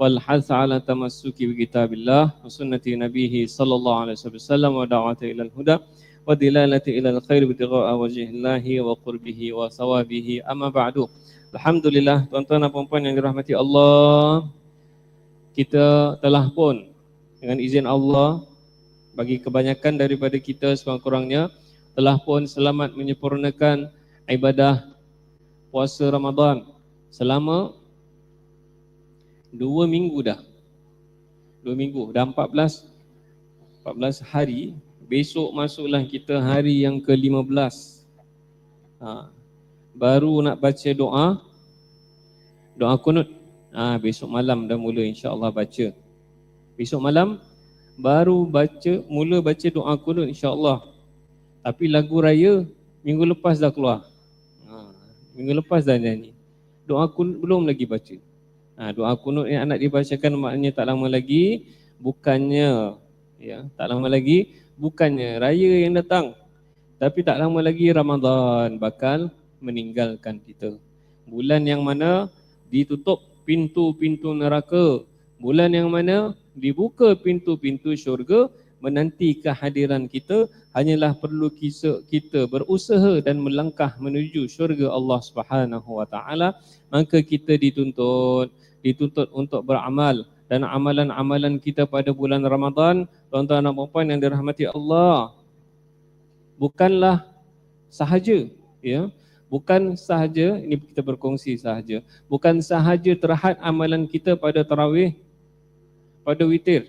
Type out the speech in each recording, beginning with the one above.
والحث على تمسك بكتاب الله وسنة نبيه صلى الله عليه وسلم ودعوة إلى الهدى ودلالة إلى الخير ابتغاء وجه الله وقربه وثوابه أما بعد Alhamdulillah tuan-tuan dan puan yang dirahmati Allah kita telah pun dengan izin Allah bagi kebanyakan daripada kita sekurang-kurangnya telah pun selamat menyempurnakan ibadah puasa Ramadan selama dua minggu dah. Dua minggu, dah 14 14 hari. Besok masuklah kita hari yang ke-15. Ha. Baru nak baca doa. Doa kunut. Ha, besok malam dah mula insya-Allah baca. Besok malam baru baca mula baca doa kunut insya-Allah. Tapi lagu raya minggu lepas dah keluar. Ha, minggu lepas dah nyanyi. Doa kunut belum lagi baca. Ha, doa kunut yang anak dibacakan maknanya tak lama lagi bukannya ya tak lama lagi bukannya raya yang datang. Tapi tak lama lagi Ramadan bakal meninggalkan kita. Bulan yang mana ditutup pintu-pintu neraka, bulan yang mana dibuka pintu-pintu syurga menanti kehadiran kita. Hanyalah perlu kita berusaha dan melangkah menuju syurga Allah Subhanahu wa taala. Maka kita dituntut dituntut untuk beramal. Dan amalan-amalan kita pada bulan Ramadan tuan-tuan dan puan yang dirahmati Allah bukanlah sahaja ya. Bukan sahaja ini kita berkongsi sahaja. Bukan sahaja terhad amalan kita pada tarawih pada witir.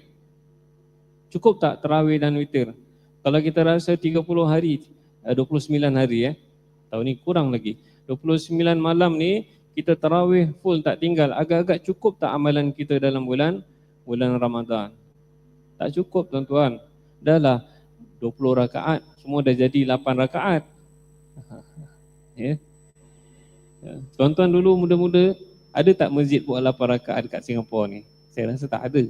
Cukup tak tarawih dan witir? Kalau kita rasa 30 hari 29 eh, hari ya tahun ni kurang lagi. 29 malam ni kita tarawih full tak tinggal. Agak-agak cukup tak amalan kita dalam bulan bulan Ramadan? Tak cukup tuan-tuan. Dahlah 20 rakaat. Semua dah jadi 8 rakaat. Ya. Yeah. tuan-tuan dulu muda-muda ada tak masjid buat 8 rakaat dekat Singapura ni? Saya rasa tak ada.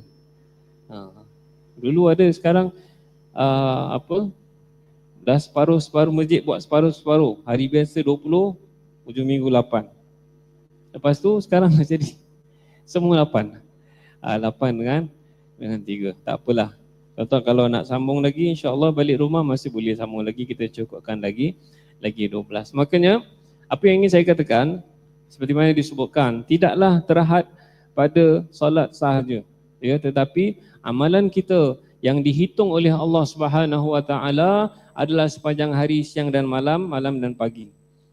Ha. dulu ada sekarang uh, apa? Dah separuh-separuh masjid buat separuh-separuh. Hari biasa 20 ujung minggu 8 Lepas tu sekarang jadi semua lapan. Ah, lapan dengan dengan tiga. Tak apalah. Contoh kalau nak sambung lagi insya-Allah balik rumah masih boleh sambung lagi kita cukupkan lagi lagi 12. Makanya apa yang ingin saya katakan seperti mana disebutkan tidaklah terhad pada solat sahaja ya tetapi amalan kita yang dihitung oleh Allah Subhanahu wa taala adalah sepanjang hari siang dan malam malam dan pagi.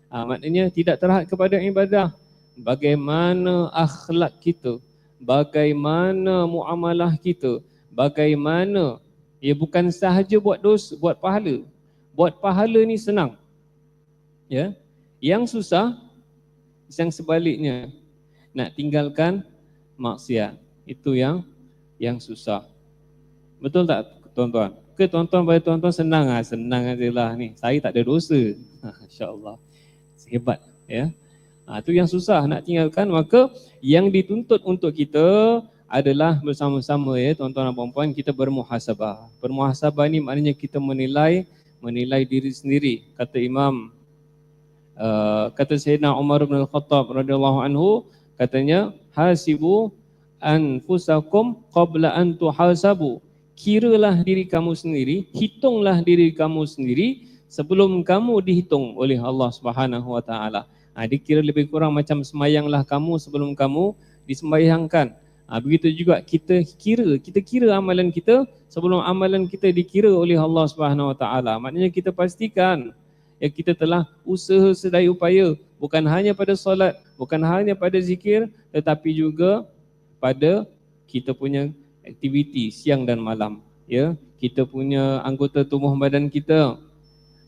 Ah, maknanya tidak terhad kepada ibadah bagaimana akhlak kita, bagaimana muamalah kita, bagaimana ya bukan sahaja buat dos, buat pahala. Buat pahala ni senang. Ya. Yang susah yang sebaliknya nak tinggalkan maksiat. Itu yang yang susah. Betul tak tuan-tuan? Ke tuan-tuan bagi tuan-tuan senang ah, senang ajalah ni. Saya tak ada dosa. Insya-Allah. Hebat ya. Ha, itu yang susah nak tinggalkan maka yang dituntut untuk kita adalah bersama-sama ya tuan-tuan dan puan-puan kita bermuhasabah. Bermuhasabah ni maknanya kita menilai menilai diri sendiri. Kata Imam uh, kata Sayyidina Umar bin Al-Khattab radhiyallahu anhu katanya hasibu anfusakum qabla an tuhasabu. Kiralah diri kamu sendiri, hitunglah diri kamu sendiri sebelum kamu dihitung oleh Allah Subhanahu wa taala. Ha, dia kira lebih kurang macam semayanglah kamu sebelum kamu disembayangkan. Ha, begitu juga kita kira, kita kira amalan kita sebelum amalan kita dikira oleh Allah Subhanahu Wa Taala. Maknanya kita pastikan yang kita telah usaha sedaya upaya bukan hanya pada solat, bukan hanya pada zikir tetapi juga pada kita punya aktiviti siang dan malam. Ya, kita punya anggota tubuh badan kita.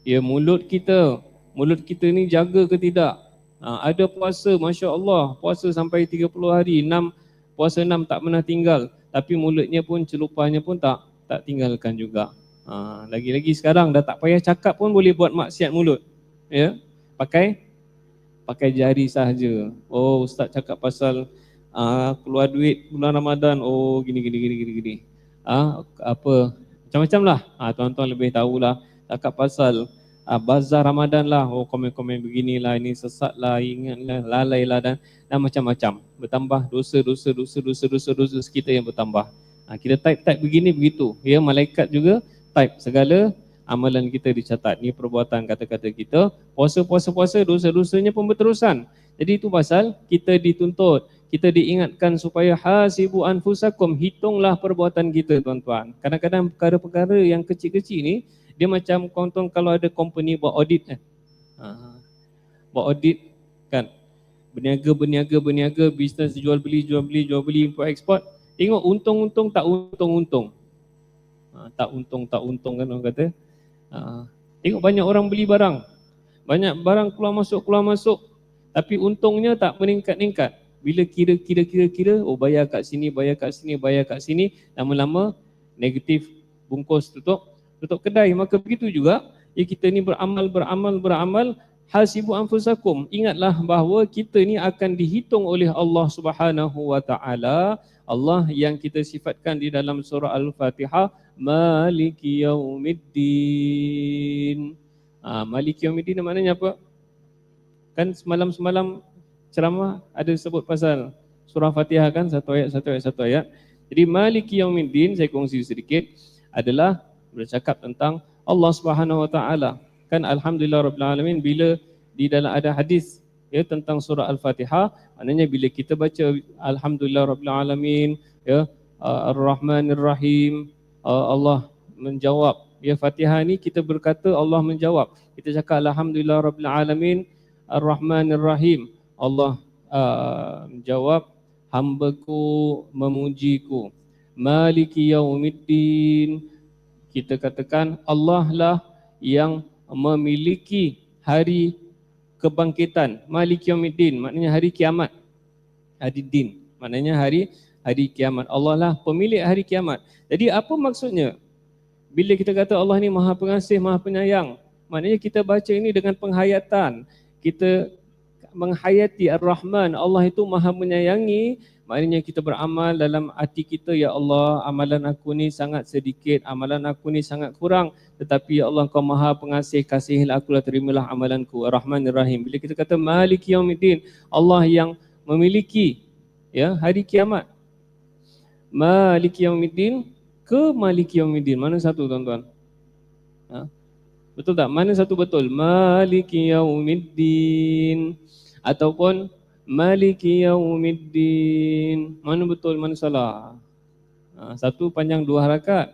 Ya, mulut kita. Mulut kita ni jaga ke tidak? Ha, ada puasa, Masya Allah, puasa sampai 30 hari, 6, puasa 6 tak pernah tinggal. Tapi mulutnya pun, celupahnya pun tak tak tinggalkan juga. Ha, lagi-lagi sekarang dah tak payah cakap pun boleh buat maksiat mulut. Ya, Pakai pakai jari sahaja. Oh, Ustaz cakap pasal uh, keluar duit bulan Ramadan. Oh, gini, gini, gini, gini, gini. Ha, apa, macam-macam lah. Ha, tuan-tuan lebih tahulah cakap pasal uh, bazar Ramadan lah, oh komen-komen beginilah, ini sesat lah, ingatlah, lalai lah dan, dan macam-macam. Bertambah dosa, dosa, dosa, dosa, dosa, dosa, dosa kita yang bertambah. Uh, kita type-type begini begitu. Ya, malaikat juga type segala amalan kita dicatat. Ini perbuatan kata-kata kita. Puasa, puasa, puasa, dosa-dosanya pun berterusan. Jadi itu pasal kita dituntut kita diingatkan supaya hasibu anfusakum hitunglah perbuatan kita tuan-tuan. Kadang-kadang perkara-perkara yang kecil-kecil ni dia macam konton kalau ada company buat audit kan. Ha. Buat audit kan. Berniaga berniaga berniaga bisnes jual beli jual beli jual beli import export. Tengok untung-untung tak untung-untung. Ha, tak untung tak untung kan orang kata. Ha. Tengok banyak orang beli barang. Banyak barang keluar masuk keluar masuk tapi untungnya tak meningkat-ningkat bila kira kira kira kira oh bayar kat sini bayar kat sini bayar kat sini lama-lama negatif bungkus tutup tutup kedai maka begitu juga ya kita ni beramal beramal beramal hasibu anfusakum. Ingatlah bahawa kita ni akan dihitung oleh Allah Subhanahu wa taala. Allah yang kita sifatkan di dalam surah al-Fatihah maliki yaumiddin. Ah maliki yaumiddin maknanya apa? Kan semalam-semalam ceramah ada sebut pasal surah Fatihah kan? Satu ayat satu ayat satu ayat. Jadi Maliki Yaumiddin saya kongsi sedikit adalah bercakap tentang Allah Subhanahu Wa Taala. Kan alhamdulillah rabbil alamin bila di dalam ada hadis ya tentang surah Al-Fatihah maknanya bila kita baca alhamdulillah rabbil alamin ya uh, ar-rahmanir rahim uh, Allah menjawab ya Fatihah ni kita berkata Allah menjawab. Kita cakap alhamdulillah rabbil alamin ar-rahmanir rahim Allah uh, jawab hambaku memujiku maliki yaumiddin kita katakan Allah lah yang memiliki hari kebangkitan. Maliki yaumiddin maknanya hari kiamat. Hari din maknanya hari hari kiamat. Allah lah pemilik hari kiamat. Jadi apa maksudnya? Bila kita kata Allah ni maha pengasih maha penyayang maknanya kita baca ini dengan penghayatan. Kita menghayati Ar-Rahman, Allah itu maha menyayangi, maknanya kita beramal dalam hati kita, Ya Allah, amalan aku ni sangat sedikit, amalan aku ni sangat kurang, tetapi Ya Allah, kau maha pengasih, kasihilah akulah, terimalah amalanku, Ar-Rahman Ar-Rahim. Bila kita kata Malik Yawmiddin, Allah yang memiliki ya hari kiamat. Malik Yawmiddin ke Malik Yawmiddin? Mana satu tuan-tuan? Ha? Betul tak? Mana satu betul? Malik Yawmiddin ataupun maliki yaumiddin. Mana betul mana salah? Ha, satu panjang dua harakat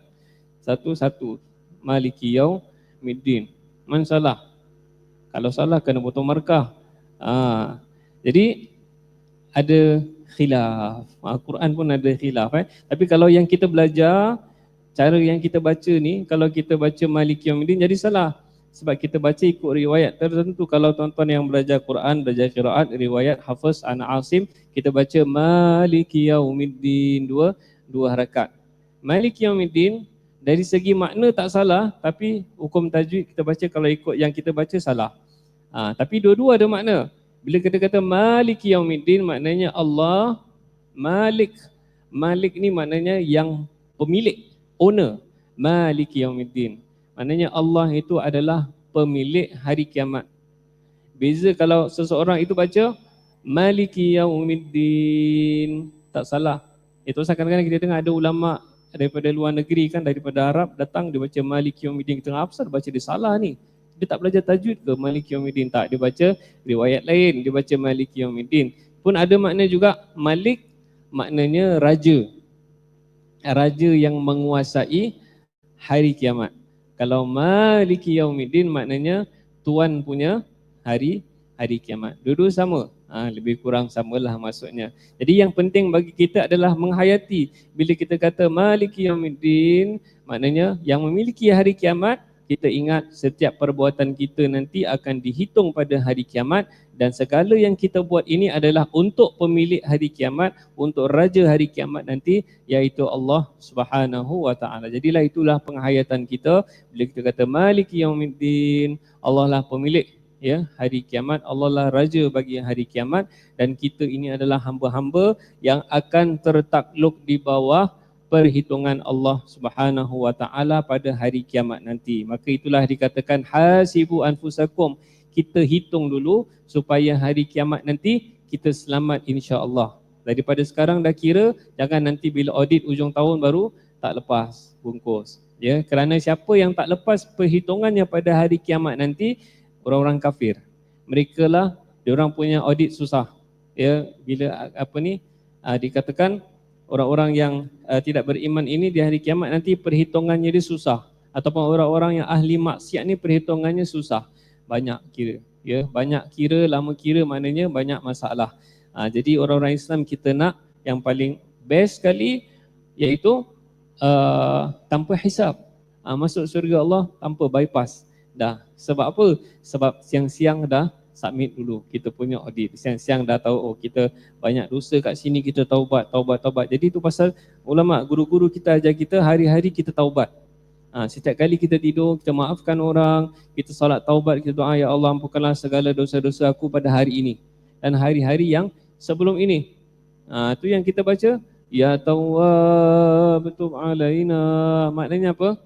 satu satu. Maliki yaumiddin. Mana salah? Kalau salah kena potong markah. Ha, jadi ada khilaf. Al-Quran pun ada khilaf eh. tapi kalau yang kita belajar cara yang kita baca ni kalau kita baca maliki yaumiddin jadi salah sebab kita baca ikut riwayat tertentu. Kalau tuan-tuan yang belajar Quran belajar qiraat riwayat Hafiz an Asim kita baca Maliki Yaumiddin dua dua harakat. Maliki Yaumiddin dari segi makna tak salah tapi hukum tajwid kita baca kalau ikut yang kita baca salah. Ha, tapi dua-dua ada makna. Bila kita kata Maliki Yaumiddin maknanya Allah Malik. Malik ni maknanya yang pemilik owner. Maliki Yaumiddin Maknanya Allah itu adalah pemilik hari kiamat. Beza kalau seseorang itu baca Maliki Yaumiddin. Tak salah. Itu pasal kadang-kadang kita tengok ada ulama daripada luar negeri kan daripada Arab datang dia baca Maliki Yaumiddin. Kita apa baca dia salah ni. Dia tak belajar tajwid ke Maliki Yaumiddin? Tak. Dia baca riwayat lain. Dia baca Maliki Yaumiddin. Pun ada makna juga Malik maknanya raja. Raja yang menguasai hari kiamat. Kalau maliki yaumiddin maknanya tuan punya hari hari kiamat. Dua-dua sama. Ha, lebih kurang samalah maksudnya. Jadi yang penting bagi kita adalah menghayati bila kita kata maliki yaumiddin maknanya yang memiliki hari kiamat kita ingat setiap perbuatan kita nanti akan dihitung pada hari kiamat dan segala yang kita buat ini adalah untuk pemilik hari kiamat, untuk raja hari kiamat nanti iaitu Allah Subhanahu wa taala. Jadilah itulah penghayatan kita bila kita kata Maliki Yaumiddin, Allah lah pemilik ya hari kiamat, Allah lah raja bagi hari kiamat dan kita ini adalah hamba-hamba yang akan tertakluk di bawah perhitungan Allah Subhanahu wa taala pada hari kiamat nanti. Maka itulah dikatakan hasibu anfusakum. Kita hitung dulu supaya hari kiamat nanti kita selamat insya-Allah. Daripada sekarang dah kira jangan nanti bila audit ujung tahun baru tak lepas bungkus. Ya, kerana siapa yang tak lepas perhitungannya pada hari kiamat nanti orang-orang kafir. Mereka lah orang punya audit susah. Ya, bila apa ni uh, dikatakan orang-orang yang uh, tidak beriman ini di hari kiamat nanti perhitungannya dia susah ataupun orang-orang yang ahli maksiat ni perhitungannya susah. Banyak kira. Ya, banyak kira, lama kira maknanya banyak masalah. Ha, jadi orang-orang Islam kita nak yang paling best sekali iaitu uh, tanpa hisap. Ha, masuk surga Allah tanpa bypass. Dah. Sebab apa? Sebab siang-siang dah submit dulu kita punya audit. Siang-siang dah tahu oh kita banyak dosa kat sini kita taubat, taubat, taubat. Jadi itu pasal ulama guru-guru kita ajar kita hari-hari kita taubat. Ha, setiap kali kita tidur, kita maafkan orang, kita solat taubat, kita doa, Ya Allah ampunkanlah segala dosa-dosa aku pada hari ini. Dan hari-hari yang sebelum ini. Ha, itu yang kita baca. Ya tawwab tub alaina. Maknanya apa?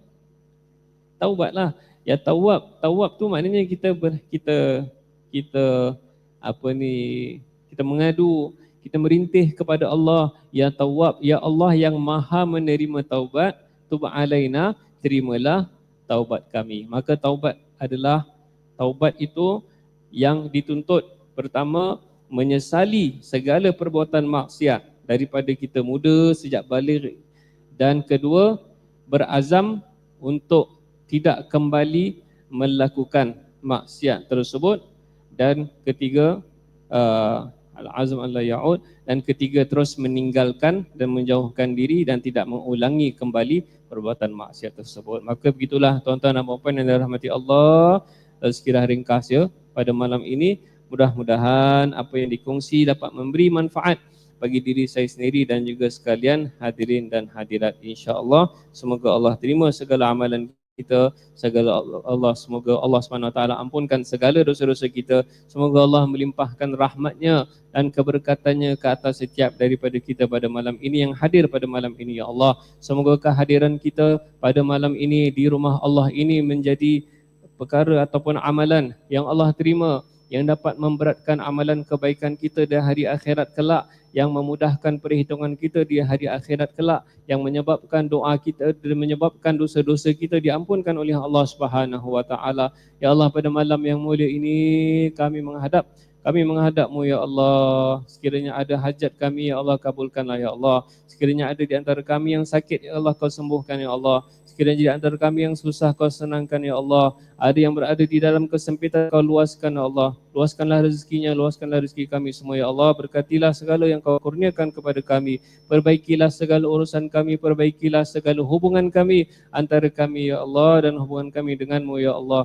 Taubatlah. Ya tawwab. Tawwab tu maknanya kita ber, kita kita apa ni kita mengadu kita merintih kepada Allah ya tawwab ya Allah yang maha menerima taubat tub alaina terimalah taubat kami. Maka taubat adalah taubat itu yang dituntut pertama menyesali segala perbuatan maksiat daripada kita muda sejak balik dan kedua berazam untuk tidak kembali melakukan maksiat tersebut dan ketiga uh, al-azm alla ya'ud. Dan ketiga terus meninggalkan dan menjauhkan diri dan tidak mengulangi kembali perbuatan maksiat tersebut. Maka begitulah tuan-tuan dan puan-puan yang dirahmati Allah sekiranya ringkas ya. Pada malam ini Mudah-mudahan apa yang dikongsi dapat memberi manfaat bagi diri saya sendiri dan juga sekalian hadirin dan hadirat insya-Allah. Semoga Allah terima segala amalan kita, segala Allah semoga Allah SWT ampunkan segala dosa-dosa kita. Semoga Allah melimpahkan rahmatnya dan keberkatannya ke atas setiap daripada kita pada malam ini yang hadir pada malam ini ya Allah. Semoga kehadiran kita pada malam ini di rumah Allah ini menjadi perkara ataupun amalan yang Allah terima yang dapat memberatkan amalan kebaikan kita di hari akhirat kelak yang memudahkan perhitungan kita di hari akhirat kelak yang menyebabkan doa kita dan menyebabkan dosa-dosa kita diampunkan oleh Allah Subhanahu wa taala. Ya Allah pada malam yang mulia ini kami menghadap kami menghadapmu ya Allah sekiranya ada hajat kami ya Allah kabulkanlah ya Allah sekiranya ada di antara kami yang sakit ya Allah kau sembuhkan ya Allah Sekiranya di antara kami yang susah kau senangkan ya Allah. Ada yang berada di dalam kesempitan kau luaskan ya Allah. Luaskanlah rezekinya, luaskanlah rezeki kami semua ya Allah. Berkatilah segala yang kau kurniakan kepada kami. Perbaikilah segala urusan kami, perbaikilah segala hubungan kami antara kami ya Allah dan hubungan kami denganmu ya Allah.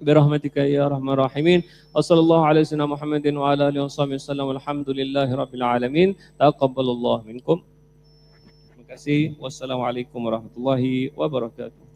Birahmatika ya rahman rahimin. Wassallallahu ala sayyidina Muhammadin wa ala alihi wasallam. Alhamdulillahi rabbil alamin. Taqabbalallahu minkum kasih. Wassalamualaikum warahmatullahi wabarakatuh.